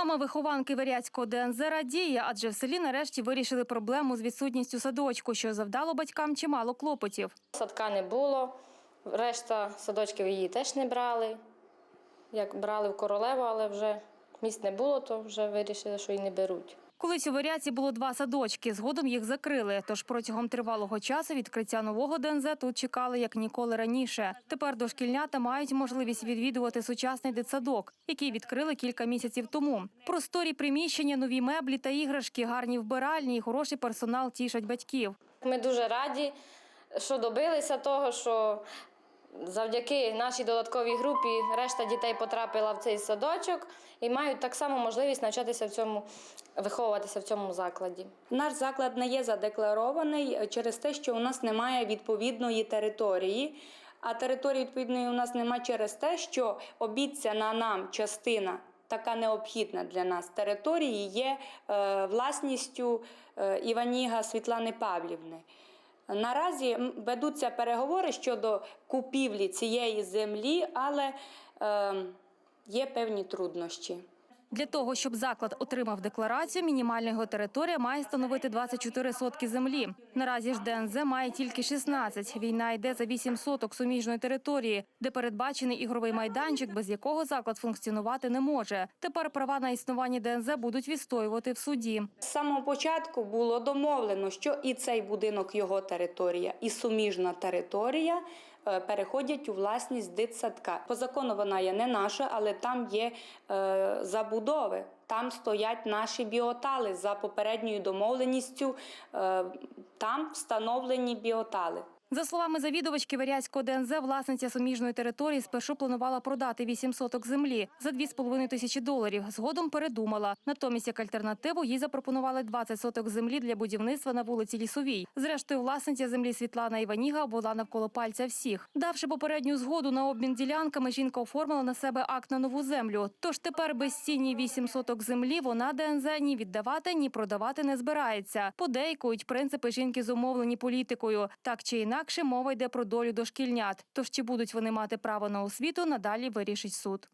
Мама вихованки Варяцького ДНЗ радіє, адже в селі нарешті вирішили проблему з відсутністю садочку, що завдало батькам чимало клопотів. Садка не було, решта садочків її теж не брали. Як брали в королеву, але вже місць не було, то вже вирішили, що її не беруть. Колись у Варяці було два садочки, згодом їх закрили. Тож протягом тривалого часу відкриття нового ДНЗ тут чекали як ніколи раніше. Тепер дошкільнята мають можливість відвідувати сучасний дитсадок, який відкрили кілька місяців тому. Просторі приміщення, нові меблі та іграшки, гарні вбиральні і хороший персонал тішать батьків. Ми дуже раді, що добилися того, що завдяки нашій додатковій групі решта дітей потрапила в цей садочок і мають так само можливість навчатися в цьому, виховуватися в цьому закладі. Наш заклад не є задекларований е, через те, що у нас немає відповідної території. А території відповідної у нас немає через те, що обіцяна нам частина. Така необхідна для нас території є е, власністю е, Іваніга Світлани Павлівни. Наразі ведуться переговори щодо купівлі цієї землі, але е, є певні труднощі. Для того, щоб заклад отримав декларацію, мінімальна його територія має становити 24 сотки землі. Наразі ж ДНЗ має тільки 16. Війна йде за 8 соток суміжної території, де передбачений ігровий майданчик, без якого заклад функціонувати не може. Тепер права на існування ДНЗ будуть відстоювати в суді. З самого початку було домовлено, що і цей будинок його територія, і суміжна територія переходять у власність дитсадка. По закону вона є не наша, але там є е, забудови. Там стоять наші біотали за попередньою домовленістю. е, Там встановлені біотали. За словами завідувачки Варязького ДНЗ, власниця суміжної території спершу планувала продати 8 соток землі за 2,5 тисячі доларів. Згодом передумала. Натомість, як альтернативу, їй запропонували 20 соток землі для будівництва на вулиці Лісовій. Зрештою, власниця землі Світлана Іваніга обвела навколо пальця всіх. Давши попередню згоду на обмін ділянками, жінка оформила на себе акт на нову землю. Тож тепер безцінні 8 соток землі вона ДНЗ ні віддавати, ні продавати не збирається. Подейкують принципи жінки зумовлені політикою. Так чи інакше, мова йде про долю дошкільнят. Тож чи будуть вони мати право на освіту, надалі вирішить суд.